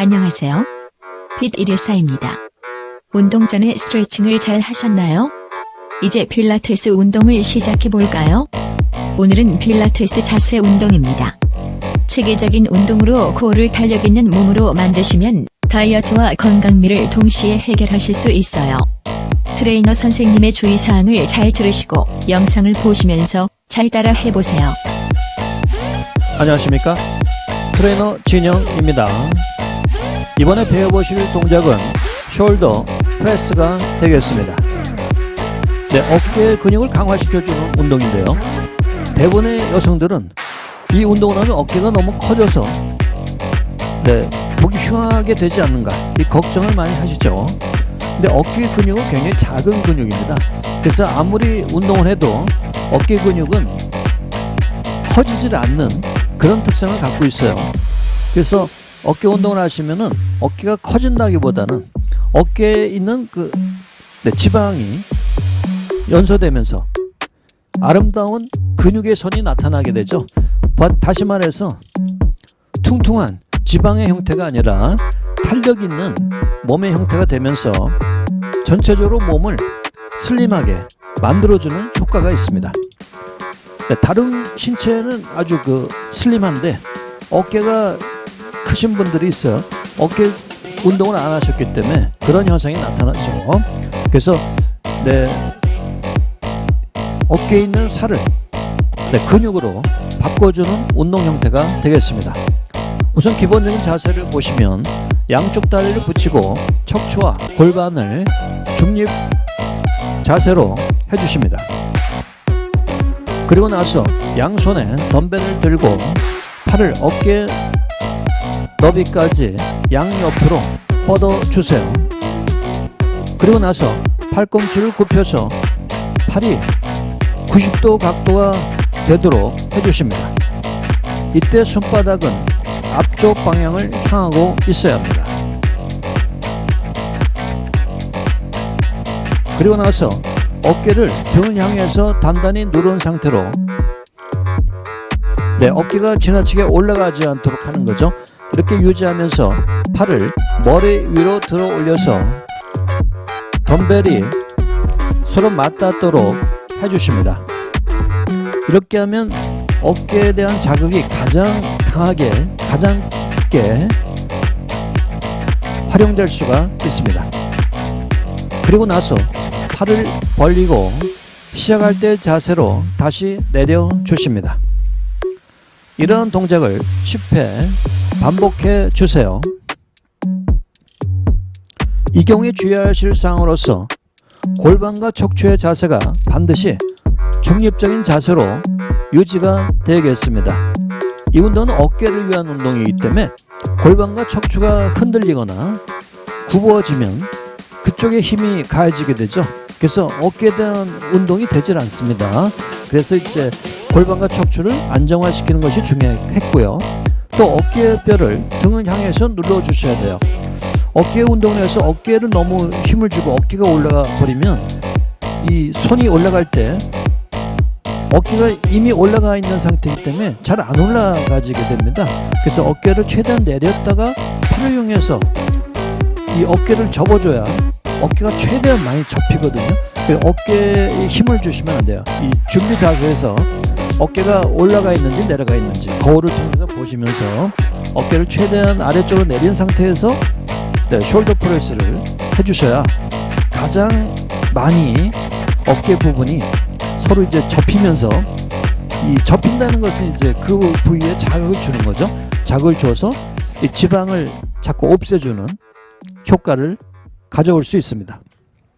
안녕하세요. 빛 이르사입니다. 운동 전에 스트레칭을 잘 하셨나요? 이제 필라테스 운동을 시작해 볼까요? 오늘은 필라테스 자세 운동입니다. 체계적인 운동으로 코어를 탄력 있는 몸으로 만드시면 다이어트와 건강미를 동시에 해결하실 수 있어요. 트레이너 선생님의 주의사항을 잘 들으시고 영상을 보시면서 잘 따라 해보세요. 안녕하십니까 트레이너 진영입니다 이번에 배워보실 동작은 숄더 프레스가 되겠습니다. 네, 어깨 근육을 강화시켜주는 운동인데요. 대부분의 여성들은 이 운동을 하면 어깨가 너무 커져서 네, 보기 흉하게 되지 않는가 이 걱정을 많이 하시죠. 근데 어깨 근육은 굉장히 작은 근육입니다. 그래서 아무리 운동을 해도 어깨 근육은 커지질 않는 그런 특성을 갖고 있어요. 그래서 어깨 운동을 하시면은 어깨가 커진다기보다는 어깨에 있는 그 네, 지방이 연소되면서 아름다운 근육의 선이 나타나게 되죠. 바- 다시 말해서 퉁퉁한 지방의 형태가 아니라 탄력 있는 몸의 형태가 되면서 전체적으로 몸을 슬림하게 만들어주는 효과가 있습니다. 네, 다른 신체는 아주 그 슬림한데 어깨가 크신 분들이 있어요. 어깨 운동을 안 하셨기 때문에 그런 현상이 나타나죠. 그래서 네 어깨에 있는 살을 네, 근육으로 바꿔주는 운동 형태가 되겠습니다. 우선 기본적인 자세를 보시면 양쪽 다리를 붙이고 척추와 골반을 중립 자세로 해주십니다. 그리고 나서 양손에 덤벨을 들고 팔을 어깨 너비까지 양옆으로 뻗어 주세요. 그리고 나서 팔꿈치를 굽혀서 팔이 90도 각도가 되도록 해주십니다. 이때 손바닥은 앞쪽 방향을 향하고 있어야 합니다. 그리고 나서 어깨를 등을 향해서 단단히 누른 상태로 네, 어깨가 지나치게 올라가지 않도록 하는 거죠. 이렇게 유지하면서 팔을 머리 위로 들어 올려서 덤벨이 서로 맞닿도록 해주십니다. 이렇게 하면 어깨에 대한 자극이 가장 강하게, 가장 깊게 활용될 수가 있습니다. 그리고 나서 팔을 벌리고 시작할 때 자세로 다시 내려 주십니다. 이런 동작을 10회 반복해 주세요. 이 경우에 주의하실 사항으로서 골반과 척추의 자세가 반드시 중립적인 자세로 유지가 되겠습니다. 이 운동은 어깨를 위한 운동이기 때문에 골반과 척추가 흔들리거나 굽어지면 그쪽에 힘이 가해지게 되죠. 그래서 어깨에 대한 운동이 되질 않습니다. 그래서 이제 골반과 척추를 안정화시키는 것이 중요했고요. 또 어깨뼈를 등을 향해서 눌러 주셔야 돼요. 어깨 운동을 해서 어깨를 너무 힘을 주고 어깨가 올라가 버리면 이 손이 올라갈 때 어깨가 이미 올라가 있는 상태이기 때문에 잘 안 올라가지게 됩니다. 그래서 어깨를 최대한 내렸다가 팔을 이용해서 이 어깨를 접어줘야 어깨가 최대한 많이 접히거든요. 어깨에 힘을 주시면 안 돼요. 이 준비 자세에서 어깨가 올라가 있는지 내려가 있는지 거울을 통해서 보시면서 어깨를 최대한 아래쪽으로 내린 상태에서 네, 숄더 프레스를 해주셔야 가장 많이 어깨 부분이 서로 이제 접히면서 이 접힌다는 것은 이제 그 부위에 자극을 주는 거죠. 자극을 줘서 이 지방을 자꾸 없애주는 효과를 가져올 수 있습니다.